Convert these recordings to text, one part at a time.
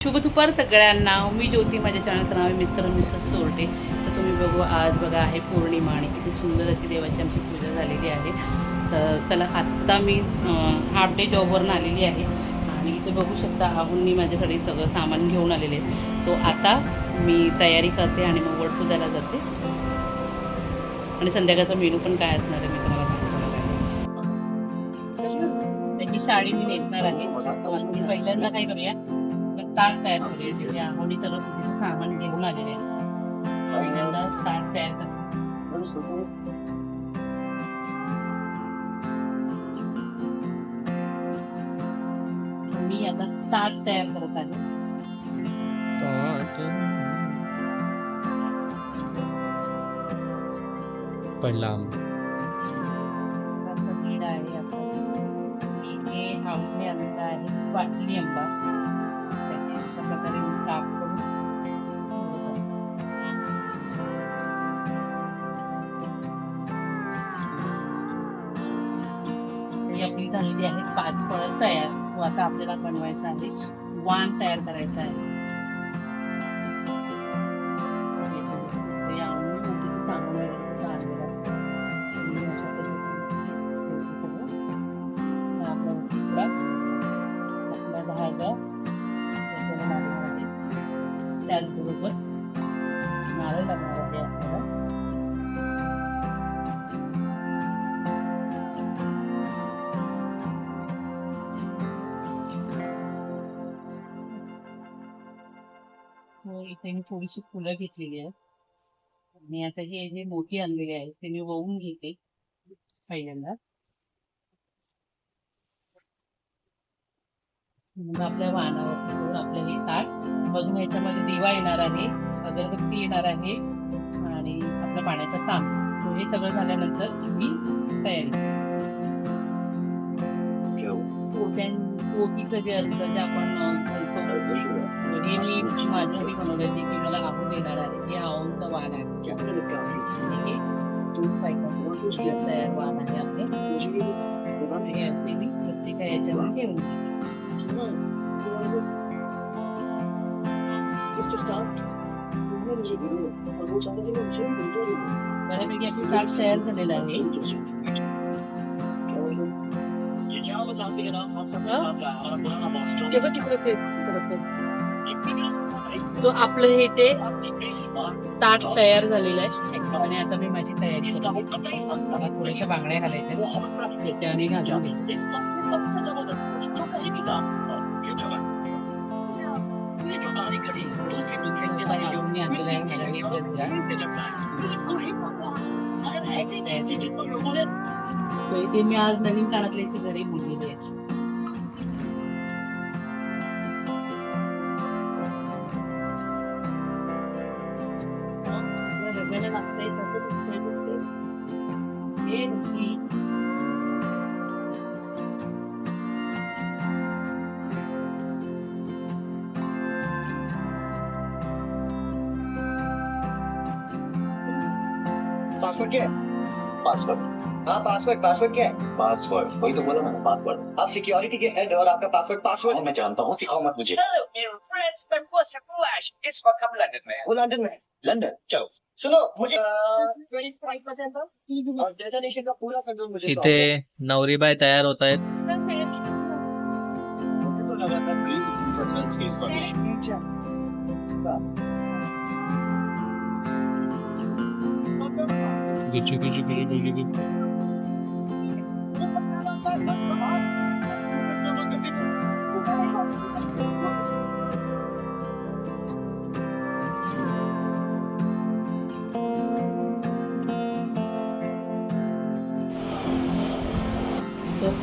शुभ दुपार सगळ्यांना. मी ज्योती माझ्या चॅनलचं नाव आहे मिस्टर मिस्टर सोरटे. तर तुम्ही बघू आज बघा आहे पौर्णिमा आणि किती सुंदर अशी देवाची आमची पूजा झालेली आहे. तर चला आत्ता मी हाफ डे जॉबवरून आलेली आहे. आणि इथे बघू शकता आहुंनी माझ्यासाठी सगळं सामान घेऊन आलेले आहे. सो आता मी तयारी करते आणि मग वड पूजायला जाते. आणि संध्याकाळचा मेनू पण काय असणार आहे मी तुम्हाला सांगतो. त्याची साडी मी नेसणार आहे. आपण पहिल्यांदा काय करूया आपण ताट तयार करूया तिथे आहोनी तर सामान घेऊन आलेले आहे पहिल्यांदा ताट तयार करतो मी आता ताट तयार करत आहे पडला पनीर आहे आपण इथे आवडले आंबा आहे वाटली आंबा त्याचे अशा प्रकारे काप करून आपली झालेली आहे पाच फळं तयार. सो आता आपल्याला बनवायचं आहे. वाण तयार करायचं आहे. इथे मी थोडीशी फुलं घेतलेली आहेत. आणि आता हे जे मोठी आणलेली आहे ते मी वळून घेते पहिल्यांदा. आपल्या वाहनावर आपल्याला हे ताट. बघून ह्याच्यामध्ये दिवा येणार आहे अगरबत्ती येणार आहे आणि आपला पाण्याचा तांब तो हे सगळं झाल्यानंतर मी तयारी पोत्यां पोतीचं जे असतं जे आपण हे मी माझ्यासाठी बनवलं जे की मला आहू देणार आहे. हे आहोंचं वाण आहे हे दूध पायकाचं हे तयार वाण आहे आपले. हे असे मी प्रत्येक याच्यावर ठेवून देते. बऱ्यापैकी आपली ताट तयार झालेलं आहे. तिकडे ते. So, आपलं हे ते ताट तयार झालेलं आहे आणि आता मी माझी तयारी मला थोड्याशा बांगड्या घालायच्या त्याने घालून घेते आईने आणलेलं आहे मला मी ते मी आज नवीन कानातल्याची घडी म्हणलेली आहे पासवर्ड क्या पासवर्ड. हाँ पासवर्ड पासवर्ड क्या है? पासवर्ड वही तो बोला मैंने पासवर्ड आप सिक्योरिटी के हेड और आपका पासवर्ड पासवर्ड मैं जानता हूँ सिखाओ मत मुझे। For come London, man. वो लंदन में है। लंदन चलो। सुनो मुझे ट्वेंटी फाइव परसेंट और डेटोनेशन का पूरा कंट्रोल मुझे इथे नवरीबाई तयार होत आहेत ग्रीन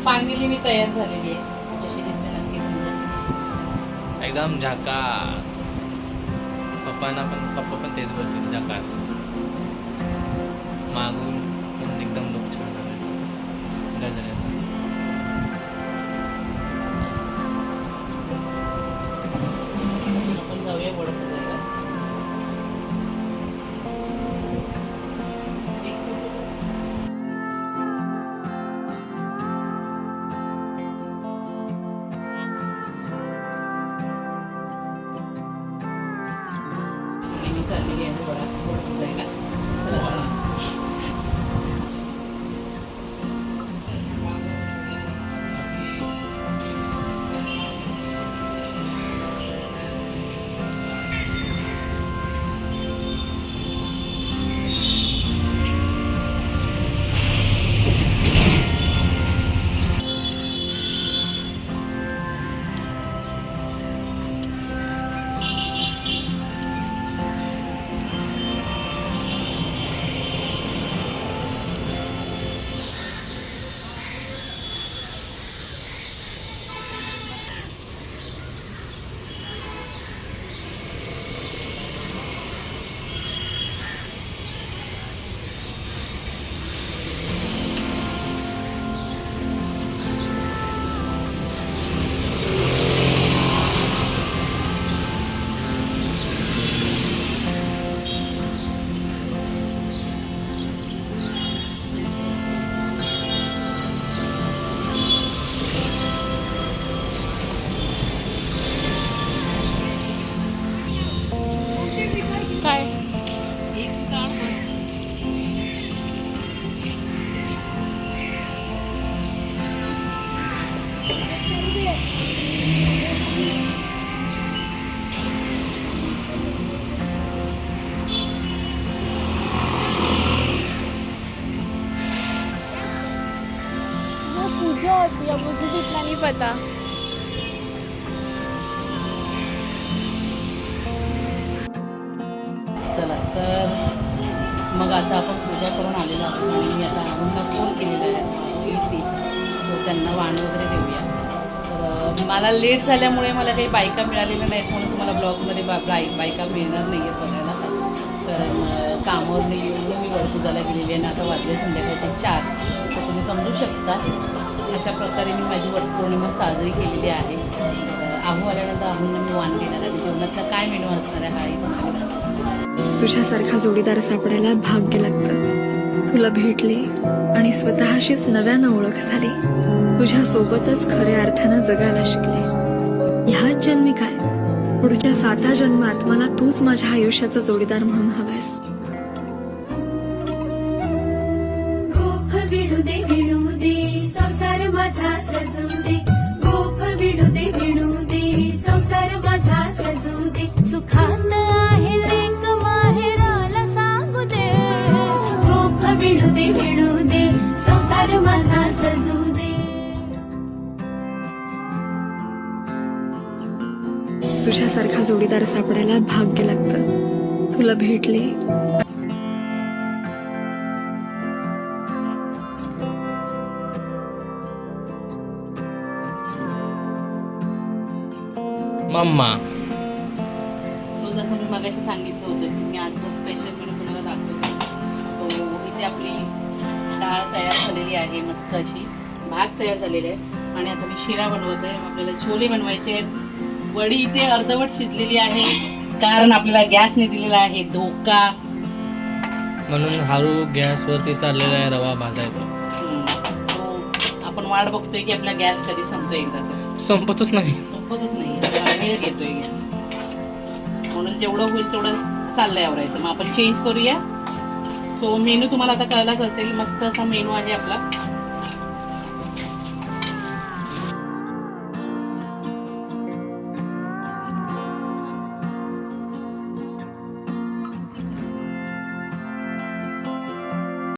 फायनली मी तयार झालेली आहे. कशी दिसते नक्की एकदम झकास. पप्पांना पण पप्पा पण तेच बोलतील झकास. मागून पण एकदम लोक छान आलाय. काय? एक पूजा होती है मुझे भी इतना नहीं पता. मग आता आपण पूजा करून आलेलो आहोत आणि मी आता आम्हाला फोन केलेला आहे. येते सो त्यांना वाण वगैरे देऊया. तर मला लेट झाल्यामुळे मला काही बायका मिळालेल्या नाहीत म्हणून तुम्हाला ब्लॉगमध्ये बा बाय बायका मिळणार नाही आहेत बघायला. कारण अं, कामावर येऊन मी वडपूजाला गेलेली आहे आणि आता वाजले संध्याकाळचे चार. तर तुम्ही समजू शकता अशा प्रकारे मी माझी वटपौर्णिमा साजरी केलेली आहे. तर आहू आल्यानंतर आहूंना मी वाण देणार आहे. जेवणातला काय मेनू असणार आहे हा एक तुझ्यासारखा जोडीदार सापडायला भाग्य लागतं. तुला भेटले आणि स्वतःशीच नव्यानं ओळख झाली. तुझ्या सोबतच खऱ्या अर्थानं जगायला शिकले. ह्याच जन्मी काय? पुढच्या साता जन्मात मला तूच माझ्या आयुष्याचा जोडीदार म्हणून हवायस. तुझ्यासारखा जोडीदार सापडायला भाग्य लागतं. तुला भेटले. मम्मा. सो जसं मी मगाशी सांगितलं होतं की मी आजचं स्पेशल मेनू तुम्हाला दाखवते. सो इथे आपली डाळ तयार झालेली आहे मस्त अशी भात तयार झालेले आहे. आणि आता मी शिरा बनवत आहे आपल्याला छोले बनवायचे आहेत. वडी इथे अर्धवट शिजलेली आहे. कारण आपल्याला गॅसने दिलेला आहे धोका. म्हणून हळू गॅसवरती चाललेला आहे रवा भाजायचा. So, आपण वाट बघतोय की आपला गॅस कधी संपतो एकदा तर. संपतच नाही. संपतच नाही. त्याला वेळ घेतोय. गॅस म्हणून जेवढं होईल तेवढं चाललंय आवरायचं. मग आपण चेंज करूया. सो मेनू तुम्हाला आता कळलाच असेल. मस्त असा मेनू आहे आपला.